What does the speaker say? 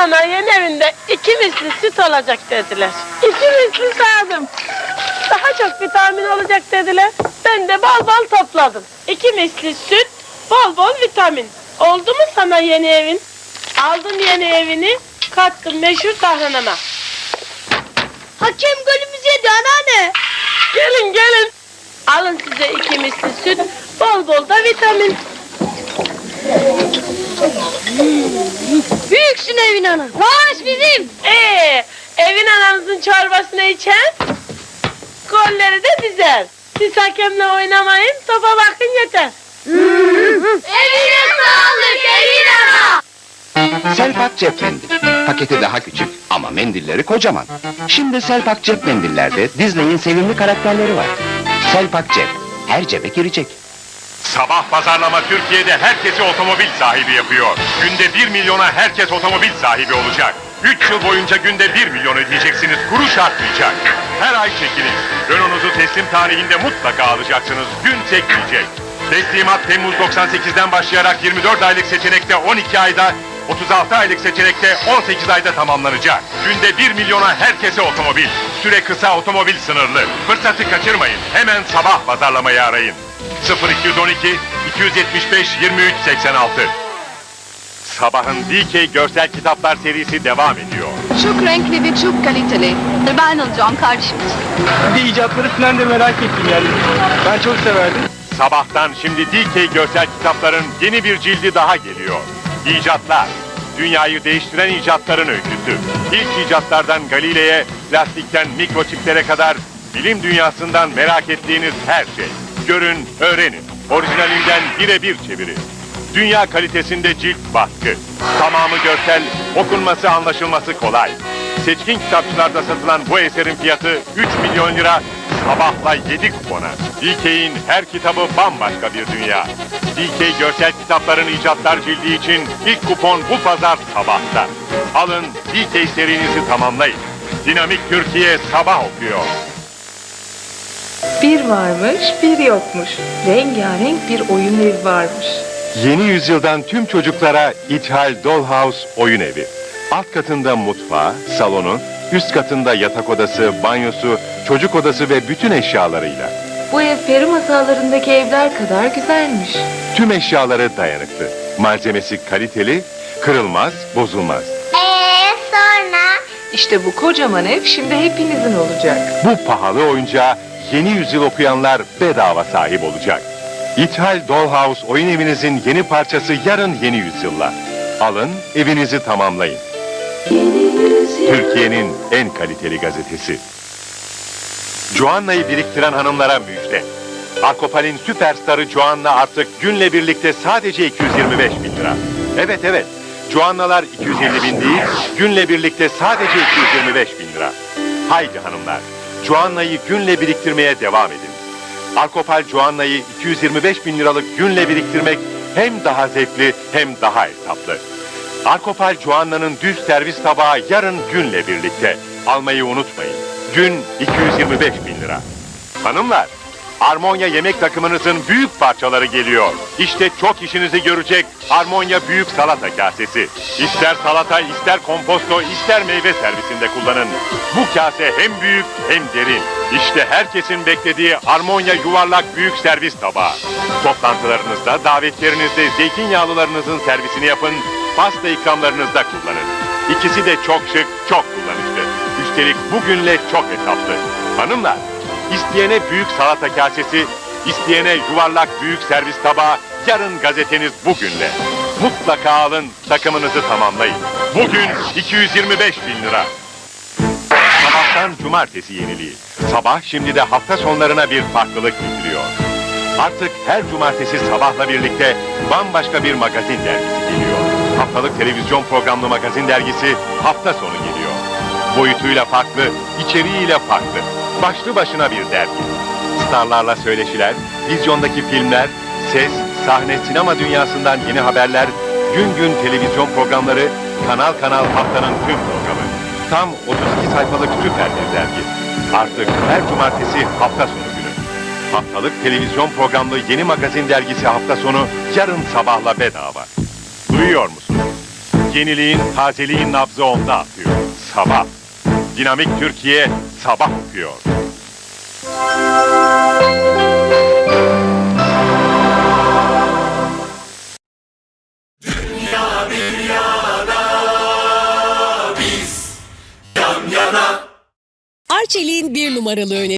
ana yeni evinde iki misli süt olacak dediler. İki misli sağdım. Daha çok vitamin olacak dediler. Ben de bal bal topladım. İki misli süt, bol bol vitamin. Oldu mu sana yeni evin? Aldım yeni evini, kattım meşhur tarhanama. Hakem golümüzü yedi anneanne. Gelin gelin. Alın size iki misli süt, bol bol da vitamin. Büyüksün evin ana. Maaş bizim. Ee, evin ananızın çorbasını içen, golleri de dizer. Siz hakemle oynamayın, topa bakın yeter. Evine sağlık evin ana. Selpak cep mendil. Paketi daha küçük ama mendilleri kocaman. Şimdi Selpak cep mendillerde Disney'in sevimli karakterleri var. Selpak cep. Her cebe girecek. Sabah pazarlama Türkiye'de herkesi otomobil sahibi yapıyor. Günde 1 milyona herkes otomobil sahibi olacak. 3 yıl boyunca günde 1 milyon ödeyeceksiniz, kuruş artmayacak. Her ay çekiniz. Renault'unuzu teslim tarihinde mutlaka alacaksınız, gün sekmeyecek. Teslimat Temmuz 98'den başlayarak 24 aylık seçenekte 12 ayda, 36 aylık seçenekte 18 ayda tamamlanacak. Günde 1 milyona herkese otomobil. Süre kısa otomobil sınırlı. Fırsatı kaçırmayın. Hemen sabah pazarlamayı arayın. 0212 275 23 86 Sabahın DK Görsel Kitaplar serisi devam ediyor. Çok renkli ve çok kaliteli. Ben alacağım kardeşim. Bir de icatları falan da merak ettim yani. Ben çok severdim. Sabahtan şimdi DK Görsel Kitapların yeni bir cildi daha geliyor. İcatlar. Dünyayı değiştiren icatların öyküsü. İlk icatlardan Galile'ye, plastikten mikroçiplere kadar bilim dünyasından merak ettiğiniz her şey. Görün, öğrenin. Orijinalinden birebir çeviri. Dünya kalitesinde cilt baskı. Tamamı görsel, okunması anlaşılması kolay. Seçkin kitapçılarda satılan bu eserin fiyatı 3 milyon lira, sabahla 7 kupona. DK'in her kitabı bambaşka bir dünya. DK görsel kitapların icatlar cildi için ilk kupon bu pazar sabahta. Alın DK serinizi tamamlayın. Dinamik Türkiye sabah okuyor. Bir varmış, bir yokmuş. Rengarenk bir oyun evi varmış. Yeni yüzyıldan tüm çocuklara İthal Dollhouse oyun evi. Alt katında mutfağı, salonu, üst katında yatak odası, banyosu, çocuk odası ve bütün eşyalarıyla. Bu ev peri masallarındaki evler kadar güzelmiş. Tüm eşyaları dayanıklı. Malzemesi kaliteli, kırılmaz, bozulmaz. Eee sonra? İşte bu kocaman ev şimdi hepinizin olacak. Bu pahalı oyuncağa yeni yüzyıl okuyanlar bedava sahip olacak. İthal Dollhouse oyun evinizin yeni parçası yarın yeni yüzyılla. Alın, evinizi tamamlayın. Türkiye'nin en kaliteli gazetesi. Joanna'yı biriktiren hanımlara müjde. Arkopal'in süperstarı Joanna artık günle birlikte sadece 225 bin lira. Evet evet, Joanna'lar 250 bin değil, günle birlikte sadece 225 bin lira. Haydi hanımlar, Joanna'yı günle biriktirmeye devam edin. Arkopal Joanna'yı 225 bin liralık günle biriktirmek hem daha zevkli hem daha hesaplı. Arkopal Joanna'nın düz servis tabağı yarın günle birlikte. Almayı unutmayın. Gün 225 bin lira. Hanımlar, Armonya yemek takımınızın büyük parçaları geliyor. İşte çok işinizi görecek Armonya büyük salata kasesi. İster salata, ister komposto, ister meyve servisinde kullanın. Bu kase hem büyük hem derin. İşte herkesin beklediği Armonya yuvarlak büyük servis tabağı. Toplantılarınızda, davetlerinizde zeytinyağlılarınızın servisini yapın, pasta ikramlarınızda kullanın. İkisi de çok şık, çok kullanışlı. Üstelik bugünle çok hesaplı. Hanımlar, isteyene büyük salata kasesi, isteyene yuvarlak büyük servis tabağı, yarın gazeteniz bugünle. Mutlaka alın, takımınızı tamamlayın. Bugün 225 bin lira. Sabahtan cumartesi yeniliği. Sabah şimdi de hafta sonlarına bir farklılık getiriyor. Artık her cumartesi sabahla birlikte bambaşka bir magazin dergisi geliyor. Haftalık televizyon programlı magazin dergisi hafta sonu geliyor. Boyutuyla farklı, içeriğiyle farklı. Başlı başına bir dergi. Starlarla söyleşiler, vizyondaki filmler, ses, sahne, sinema dünyasından yeni haberler, gün gün televizyon programları, kanal kanal haftanın tüm programı. Tam 32 sayfalık süper bir dergi. Artık her cumartesi hafta sonu günü. Haftalık televizyon programlı yeni magazin dergisi hafta sonu yarın sabahla bedava. Duyuyor musunuz? Yeniliğin, tazeliğin nabzı onda atıyor. Sabah. Dinamik Türkiye sabah okuyor. Arçelik'in bir numaralı öneri.